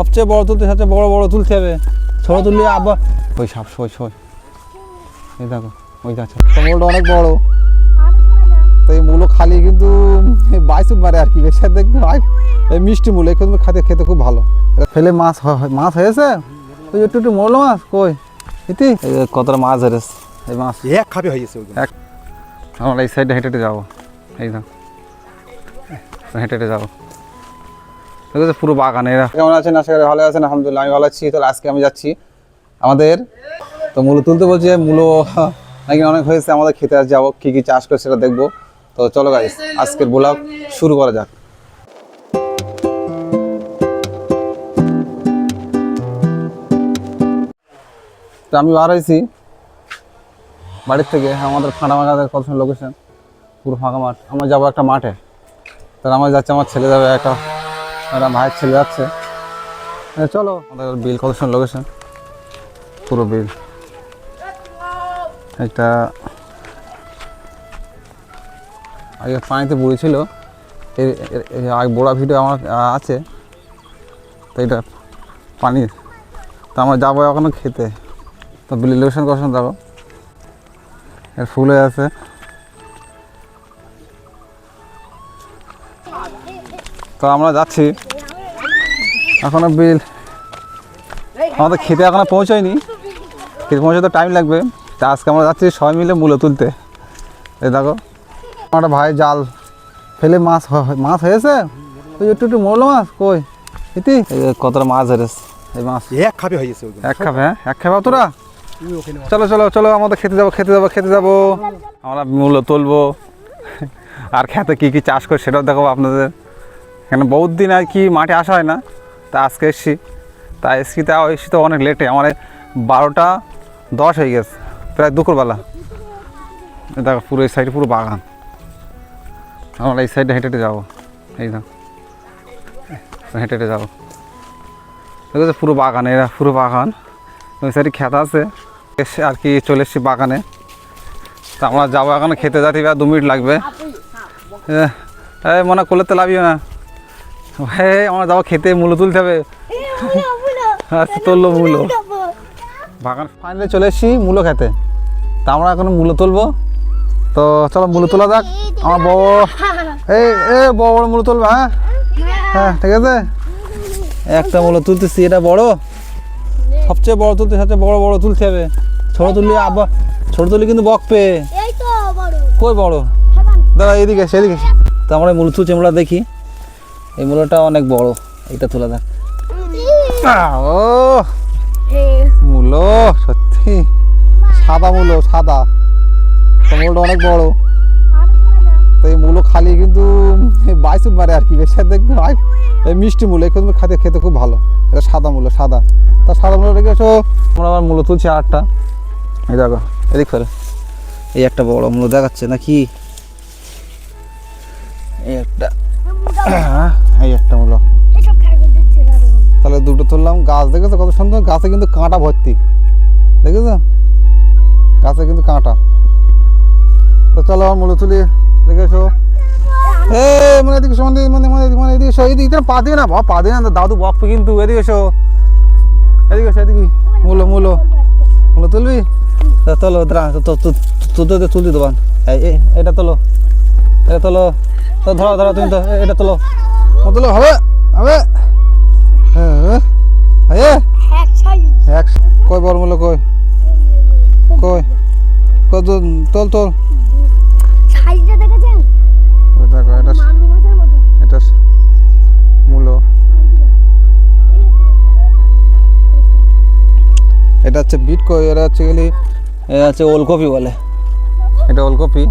সবচেয়ে বড় তুলতে সবচেয়ে বড় বড় তুলতে হবে। ছোট তুললে আবার ওই সাপ সই সই এই দেখো ওই যাচ্ছে মূলটা অনেক বড়। তো এই মূলো খালি কিন্তু বাইসুট মারে আর কি বেশি দেখবে আই- এই মিষ্টি মূল এখানে খেতে খেতে খুব ভালো। এটা ফেলে মাছ মাছ হয়েছে? ওই একটু একটু মরলো মাছ কই? ইতি? কতটা মাছ ধরেছে? এই মাছ। এক হয়ে গেছে ওইগুলো। এক আমরা এই সাইডে হেঁটে হেঁটে যাব। এই না হেঁটে হেঁটে যাব। দেখো পুরো বাগান এরা। কেমন আছেন? আশা করি ভালো আছেন, আলহামদুলিল্লাহ, আমি ভালো আছি। তাহলে আজকে আমি যাচ্ছি আমাদের, তো মূলো তুলতে বলছে মূলো, নাকি অনেক হয়েছে, আমাদের খেতে আজ যাব, কী কী চাষ করে সেটা দেখব। তো চলো গাইস আজকের ব্লগ শুরু করা যাক। তো আমি বার হয়েছি। বাড়ির থেকে, আমাদের ফাঁকা মাখাদের কত লোকেশন পুরো ফাঁকা মাঠ। আমরা যাব একটা মাঠে। তাহলে আমার যাচ্ছে, আমার ছেলে যাবে একটা একটা ভাইয়ের ছেলে যাচ্ছে। চলো। আমাদের বিল কত লোকেশন পুরো বিল। একটা আগে পানিতে বুড়ি ছিল এই এর- এই আগে বড়া ভিডিও আমার আছে। তো এটা পানি তো আমরা যাব এখনও খেতে। তো বিল লোকেশন কখন দেখো এর ফুল হয়ে আছে। তো আমরা যাচ্ছি। এখনও বিল আমাদের খেতে এখনও পৌঁছায়নি। খেতে পৌঁছাতে টাইম লাগবে। তা আজকে আমরা যাচ্ছি সবাই মিলে মূলো তুলতে। এই দেখো আমার একটা ভাই জাল ফেলে মাছ মাছ হয়েছে? ওই একটু একটু মরলো মাছ কই? ইতি? কতটা মাছ ধরেছে? এই মাছ। এক খাপে হয়ে গেছে ওইগুলো। এক খাবে হ্যাঁ? এক খাবে তোরা? চলো চলো চলো আমাদের খেতে যাব খেতে যাব খেতে যাব। আমরা মূল্য তুলবো। আর খেতে কী কী চাষ করে সেটাও দেখাবো আপনাদের। এখানে বহুত দিন আর কি মাঠে আসা হয় না, তা আজকে এসছি। তা এসছি তা এসছি তো অনেক লেটে আমার বারোটা দশ হয়ে গেছে, প্রায় দুপুরবেলা। দেখো পুরো এই সাইডে পুরো বাগান। আমরা এই সাইডে হেঁটে হেঁটে যাব, এই না। হেঁটে হেঁটে যাব। দেখো পুরো বাগান এরা পুরো বাগান। ওই সাইডে খেত আছে, এসে আর কি চলে এসেছি বাগানে। তা আমরা যাব এখন, খেতে যাতে দু মিনিট লাগবে। এই মনে করলে তো লাভিও না। ভাই আমরা যাব খেতে মূলো তুলতে হবে। আচ্ছা তুললো মূলো। বাগান ফাইনালি চলে এসেছি মূলো খেতে। তা আমরা এখন মূলো তুলবো। তো চলো মূলো তোলা যাক। আমার বড় এই এ বড় বড় মূলো তুলবে হ্যাঁ? হ্যাঁ ঠিক আছে? একটা মূলো তুলতেছি এটা বড়। সবচেয়ে বড় তুলতে সবচেয়ে বড় বড় তুলতে হবে। ছোট তুললে আবার ছোট তুললে কিন্তু বকবে এই কই বড়? দাদা এদিকে সেদিকে তো আমরা মূল তুলছি আমরা দেখি। এই মূলটা অনেক বড়। এটা তোলা দেখ ও। মূলো, সত্যি। সাদা মূলো, সাদা। মূলটা অনেক বড়। তো এই মূলো খালি কিন্তু বাইসুট মারে আর কি, বেশি দেখবে আই এই মিষ্টি মূলো এখানে খেতে খেতে খুব ভালো। এটা সাদা মূলো, সাদা। তা সাদা মূলো রেখে এসো। আমরা আবার মূলো তুলছি আটটা এই দেখো, এদিক ফেরে এই একটা বড় মূলো দেখাচ্ছে নাকি? এই একটা। এই একটা মূলো তাহলে দুটো তুললাম। গাছ দেখেছ কত সুন্দর? গাছে কিন্তু কাঁটা ভর্তি। দেখেছ? গাছে কিন্তু কাঁটা। তো চলো আমার মূল্য তুলি। দেখেছ এ মানে এদিকে এসো, মানে মানে মানে এদিকে এসো। এদিকে পা দিয়ে না বাবা পা দিয়ে না দাদু বকবে কিন্তু। এদিকে এসো। এদিকে এসো এদিকে। মূল্য মূল্য। মূল্য তুলবি? তোলো দাঁড়া তো তো তো তো তুলতে দেবান এই এটা তোলো। এটা তোলো। তো ধরো ধরো তুমি তো এটা তোলো। ও তোলো হবে? হবে? হ্যাঁ এক কই বড় মূল্য কই কই কত তোল তোল। ছাইটা দেখেছেন এটা এটা মূল্য। এটা হচ্ছে বিট কই এটা হচ্ছে গেলি এটা হচ্ছে ওলকপি বলে। এটা ওলকপি।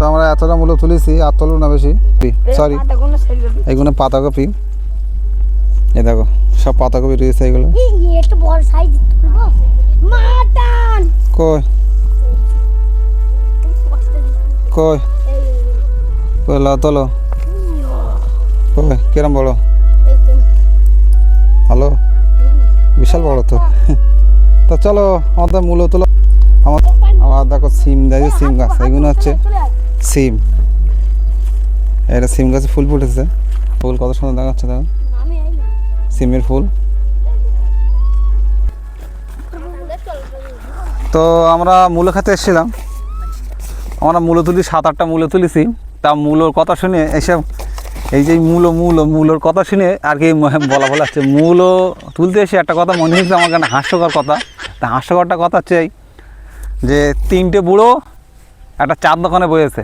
তো আমরা এতটা মূল্য তুলেছি আর তুলব না বেশি। সরি। এইগুলো পাতাকপি। এই দেখো সব পাতাকপি রয়েছে এগুলো কই? কই? কই লাও তোলো। কই কিরম বড় হ্যালো বিশাল বড় তো। তো চলো আমাদের মূল তোলো। আমার আমার দেখো সিম দেয় সিম গাছ এগুলো হচ্ছে সিম। এটা সিম গাছে ফুল ফুটেছে। ফুল কত সুন্দর দেখাচ্ছে দেখো। সিমের ফুল। তো আমরা মূলো খাতে এসেছিলাম। আমরা মূলো তুলি, সাত আটটা মূলো তুলেছি। তা মূলোর কথা শুনে এসব এই যে মূলো মূলো, মূলোর কথা শুনে আর কি বলা বলা হচ্ছে, মূলো তুলতে এসে একটা কথা মনে হচ্ছে আমার কেন, হাস্যকর কথা। তা হাস্যকরটা কথা হচ্ছে যে তিনটে বুড়ো একটা চার দোকানে বসেছে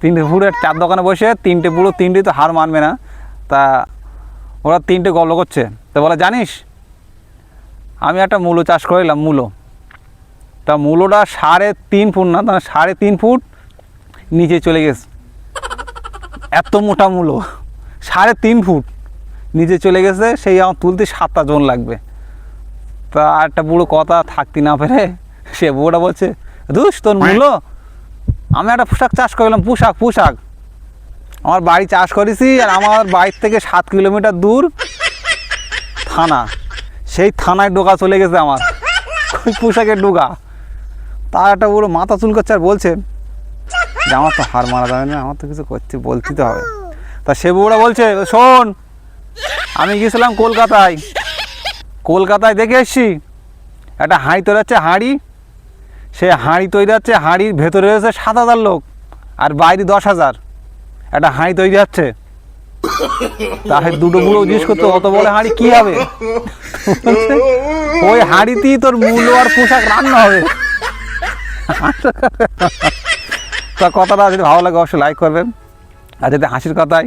তিনটে বুড়ো চার দোকানে বসে তিনটে বুড়ো তিনটেই তো হার মানবে না। তা ওরা তিনটে গল্প করছে। তো বলে, জানিস, আমি একটা মূলো চাষ করিলাম মূলো। তা মূলোটা সাড়ে তিন ফুট না মানে সাড়ে তিন ফুট নিচে চলে গেছে। এত মোটা মূলো, সাড়ে তিন ফুট নিচে চলে গেছে, সেই আমার তুলতে সাতটা জন লাগবে। তা একটা বুড়ো কথা থাকতে না পেরে সে বুড়োটা বলছে, দুস, তোর মূলো? আমি একটা পোশাক চাষ করলাম, পোশাক পোশাক। আমার বাড়ি চাষ করেছি আর আমার বাড়ির থেকে সাত কিলোমিটার দূর থানা। সেই থানায় ডোকা চলে গেছে আমার। ওই পোশাকের ডোকা। তার একটা পুরো মাথা চুল করছে আর বলছে যে আমার তো হার মারা যাবে না, আমার তো কিছু করতে বলতে তো হবে। তা সে বউরা বলছে, শোন, আমি গিয়েছিলাম কলকাতায়। কলকাতায় দেখে এসছি। একটা হাঁড়ি তৈরি হচ্ছে হাঁড়ি সে হাঁড়ি তৈরি হচ্ছে, হাঁড়ির ভেতরে রয়েছে সাত হাজার লোক আর বাইরে দশ হাজার। একটা হাঁড়ি তৈরি হচ্ছে। তাহলে দুটো বুড়ো জিজ্ঞেস করতো অত বড় হাঁড়ি কি হবে? ওই হাঁড়িতেই তোর মূল্য আর পোশাক রান্না হবে। তা কথাটা যদি ভালো লাগে, অবশ্যই লাইক করবেন। আর যদি হাসির কথাই,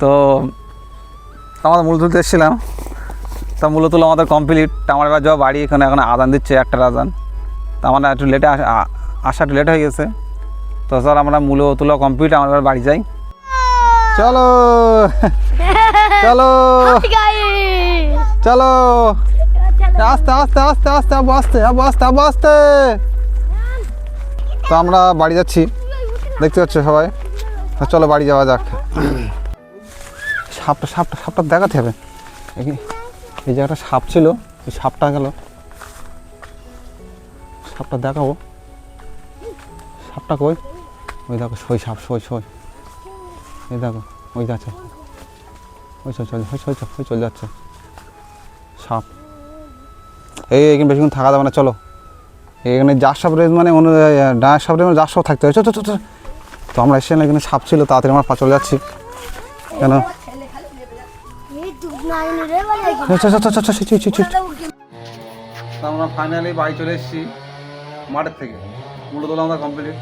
তো আমাদের মূল তুলতে এসেছিলাম। তা মূলত আমাদের কমপ্লিট আমার এবার যাওয়া বাড়ি এখানে, এখন আদান দিচ্ছে, একটা আদান। তা আমার একটু লেটে আসা একটু লেট হয়ে গেছে। তো স্যার আমরা মূল তুলো কমপ্লিট আমার বাড়ি যাই। চলো! চলো! চলো! আস্তে আস্তে আস্তে আস্তে আবু আস্তে আবু আস্তে আবু আস্তে! তো আমরা বাড়ি যাচ্ছি। দেখতে পাচ্ছ সবাই? চলো বাড়ি যাওয়া যাক। সাপটা সাপটা সাপটা দেখাতে হবে। এই- এই যে একটা সাপ ছিল এই সাপটা গেল। সাপটা দেখাবো সাপটা কই ওই দেখো সই সাপ সই সই এই দেখো ওই যাচ্ছে ওই চল চল ওই চল ওই চলে যাচ্ছে সাপ এই এখানে বেশিক্ষণ থাকা যাবে না চলো এখানে যার সাপ রেজ মানে অন্য ডায়ের সাপ রেজ মানে জার সাপ থাকতে হবে চল চল। তো আমরা এসে এখানে সাপ ছিল তাড়াতাড়ি আমরা পা চলে যাচ্ছি কেন আমরা ফাইনালি বাড়ি চলে এসেছি মাঠের থেকে। মূলত তোলা কমপ্লিট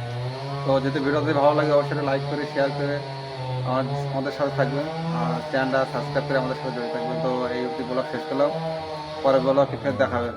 তো যদি ভিডিওতে ভালো লাগে, অবশ্যই লাইক করে শেয়ার করে আমাদের সাথে থাকবেন। আর চ্যানেলটা সাবস্ক্রাইব করে আমাদের সাথে জড়িয়ে থাকবেন। তো এই অবধি ব্লগ শেষ করলাম। পরে ব্লগ ফের দেখাবে